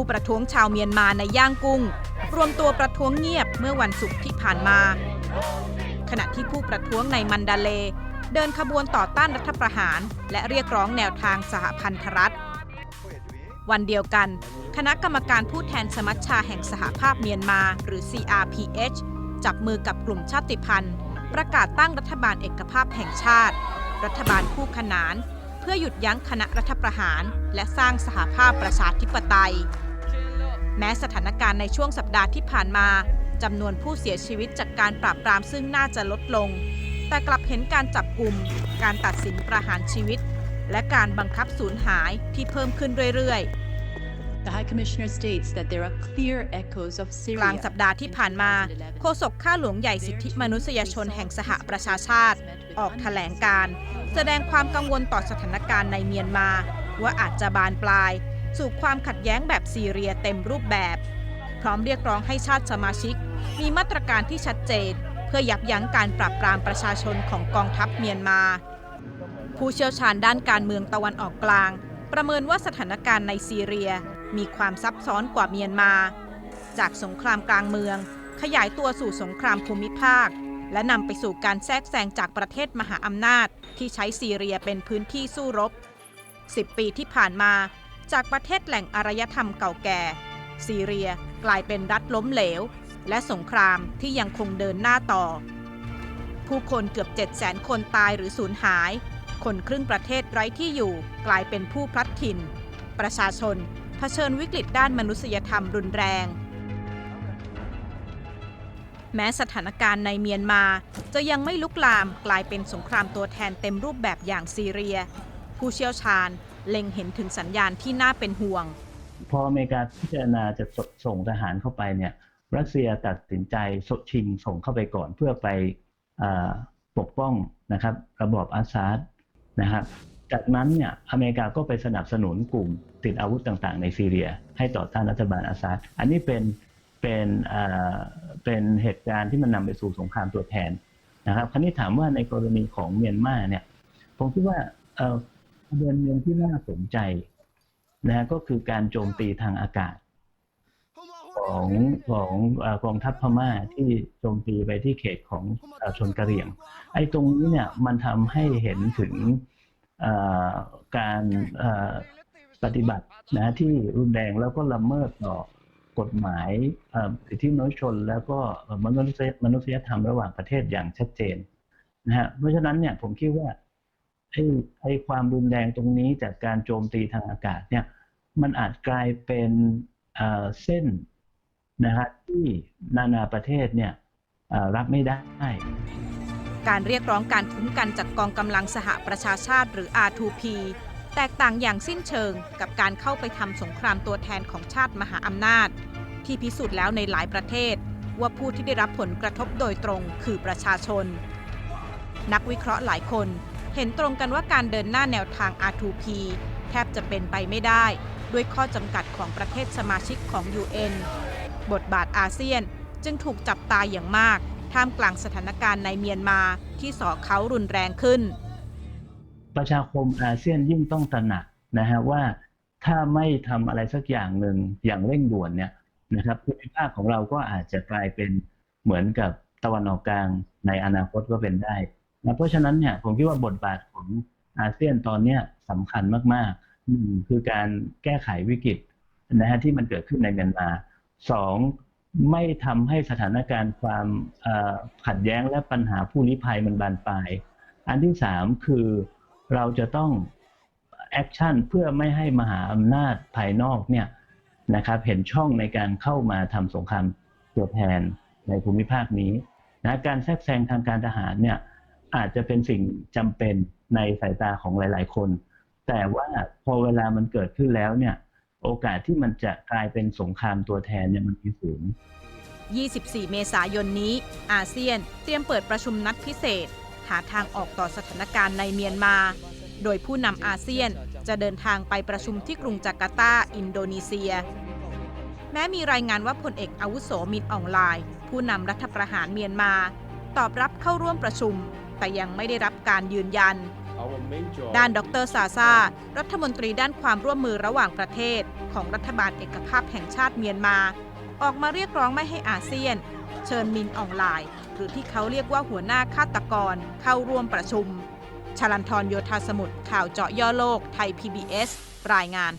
ผู้ประท้วงชาวเมียนมาในย่างกุ้ง รวมตัวประท้วงเงียบเมื่อวันศุกร์ที่ผ่านมา ขณะที่ผู้ประท้วงในมันดาเลเดินขบวนต่อต้านรัฐประหาร และเรียกร้องแนวทางสหพันธรัฐ วันเดียวกัน คณะกรรมการผู้แทนสมัชชาแห่งสหภาพเมียนมา หรือ CRPH จับมือกับกลุ่มชาติพันธุ์ ประกาศตั้งรัฐบาลเอกภาพแห่งชาติ รัฐบาลคู่ขนาน เพื่อหยุดยั้งคณะรัฐประหาร และสร้างสหภาพประชาธิปไตย แม้สถานการณ์ในช่วงสัปดาห์ที่ผ่านมาจำนวนผู้เสียชีวิตจากการปราบปรามซึ่งน่าจะลดลง แต่กลับเห็นการจับกลุ่ม การตัดสินประหารชีวิต และการบังคับสูญหายที่เพิ่มขึ้นเรื่อยๆ The High Commissioner states that there are clear echoes of ก Syria. ลางสัปดาห์ที่ผ่านมา โฆษกข้าหลวงใหญ่สิทธิมนุษยชนแห่งสหประชาชาติ ออกแถลงการณ์แสดงความกังวลต่อสถานการณ์ในเมียนมา ว่าอาจจะบานปลาย สู่ความขัดแย้งแบบซีเรียเต็มรูปแบบ พร้อมเรียกร้องให้ชาติสมาชิก มีมาตรการที่ชัดเจน เพื่อยับยั้งการปราบปรามประชาชนของกองทัพเมียนมา ผู้เชี่ยวชาญด้านการเมืองตะวันออกกลาง ประเมินว่าสถานการณ์ในซีเรียมีความซับซ้อนกว่าเมียนมา จากสงครามกลางเมือง ขยายตัวสู่สงครามภูมิภาค และนำไปสู่การแทรกแซงจากประเทศมหาอำนาจ ที่ใช้ซีเรียเป็นพื้นที่สู้รบ 10 ปีที่ผ่านมา จากประเทศแหล่งอารยธรรมเก่าแก่ ซีเรียกลายเป็นรัฐล้มเหลว และสงครามที่ยังคงเดินหน้าต่อ ผู้คนเกือบ700,000 คนตายหรือสูญหาย คนครึ่งประเทศไร้ที่อยู่กลายเป็นผู้พลัดถิ่น ประชาชนเผชิญวิกฤตด้านมนุษยธรรมรุนแรง แม้สถานการณ์ในเมียนมาจะยังไม่ลุกลามกลายเป็นสงครามตัวแทนเต็มรูปแบบอย่างซีเรีย ผู้เชี่ยวชาญ เล็งเห็นถึงสัญญาณที่น่าเป็นห่วง พออเมริกาพิจารณาจะส่งทหารเข้าไปเนี่ยรัสเซียตัดสินใจสชิงส่งเข้าไปก่อนเพื่อไปอปกป้องนะครับระบอบอาซาดนะครับจากนั้นเนี่ยอเมริกาก็ไปสนับสนุนกลุ่มติดอาวุธต่างๆ ในซีเรีย ให้ต่อต้านรัฐบาลอาซาดอันนี้เป็นเป็นอ่าเป็นเหตุการณ์ที่มันนำไปสู่สงครามตัวแทนนะครับคราวนี้ถามว่าในกรณีของเมียนมาเนี่ยผมคิดว่าเออ ประเด็นหนึ่งที่น่าสนใจนะฮะก็คือการโจมตีทางอากาศ ของของกองทัพพม่าที่โจมตีไปที่เขตของอชนกะเหรี่ยง ไอ้ตรงนี้เนี่ยมันทำให้เห็นถึงการปฏิบัตินะที่รุนแรงแล้วก็ละเมิดต่อกฎหมายอิทธิมนุษยชน แล้วก็มนุษยมนุษยธรรมระหว่างประเทศอย่างชัดเจนนะฮะเพราะฉะนั้นเนี่ยผมคิดว่า ไอ้ไอ้ความรุนแรงตรงนี้จากการโจมตีทางอากาศเนี่ยมันอาจกลายเป็นเส้นนะฮะที่นานาประเทศเนี่ยรับไม่ได้ การเรียกร้องการคุ้มกันจากกองกำลังสหประชาชาติหรือ R2P แตกต่างอย่างสิ้นเชิงกับการเข้าไปทำสงครามตัวแทนของชาติมหาอำนาจ ที่พิสูจน์แล้วในหลายประเทศ ว่าผู้ที่ได้รับผลกระทบโดยตรงคือประชาชน นักวิเคราะห์หลายคน เห็นตรงกันว่าการเดินหน้าแนวทาง R2P แทบจะเป็นไปไม่ได้ ด้วยข้อจำกัดของประเทศสมาชิกของ UN บทบาทอาเซียนจึงถูกจับตาอย่างมาก ท่ามกลางสถานการณ์ในเมียนมาที่สอเขารุนแรงขึ้น ประชาคมอาเซียนยิ่งต้องตระหนักนะฮะว่าถ้าไม่ทำอะไรสักอย่างหนึ่งอย่างเร่งด่วนเนี่ยนะครับภูมิภาคของเราก็อาจจะกลายเป็นเหมือนกับตะวันออกกลางในอนาคตก็เป็นได้ นะเพราะฉะนั้นเนี่ยผมคิดว่าบทบาทของอาเซียนตอนเนี้ยสำคัญมากๆหนึ่งคือการแก้ไขวิกฤตนะฮะที่มันเกิดขึ้นในเมียนมาสองไม่ทำให้สถานการณ์ความขัดแย้งและปัญหาผู้ลี้ภัยมันบานปลาย อันที่สามคือเราจะต้องแอคชั่นเพื่อไม่ให้มหาอำนาจภายนอกเนี่ยนะครับเห็นช่องในการเข้ามาทำสงครามตัวแทนในภูมิภาคนี้นะการแทรกแซงทางการทหารเนี่ย อาจจะเป็นสิ่งจำเป็นในสายตาของหลาย ๆ คน แต่ว่าพอเวลามันเกิดขึ้นแล้วเนี่ย โอกาสที่มันจะกลายเป็นสงครามตัวแทนเนี่ยมันมีสูง 24 เมษายนนี้ อาเซียนเตรียมเปิดประชุมนัดพิเศษ หาทางออกต่อสถานการณ์ในเมียนมา โดยผู้นำอาเซียนจะเดินทางไปประชุมที่กรุงจาการ์ตา อินโดนีเซีย แม้มีรายงานว่าพลเอกอาวุโสมินอองไลน์ ผู้นำรัฐประหารเมียนมา ตอบรับเข้าร่วมประชุม แต่ยังไม่ได้รับการยืนยัน ด้านดรซาซารัฐมนตรีด้านความร่วมมือระหว่างประเทศ ของรัฐบาลเอกภาพแห่งชาติเมียนมา ออกมาเรียกร้องไม่ให้อาเซียน เชิญมินอองไลน์ หรือที่เขาเรียกว่าหัวหน้าฆาตกรเข้าร่วมประชุมชลันทรโยธาสมุทรข่าวเจาะย่อโลกไทย PBS รายงาน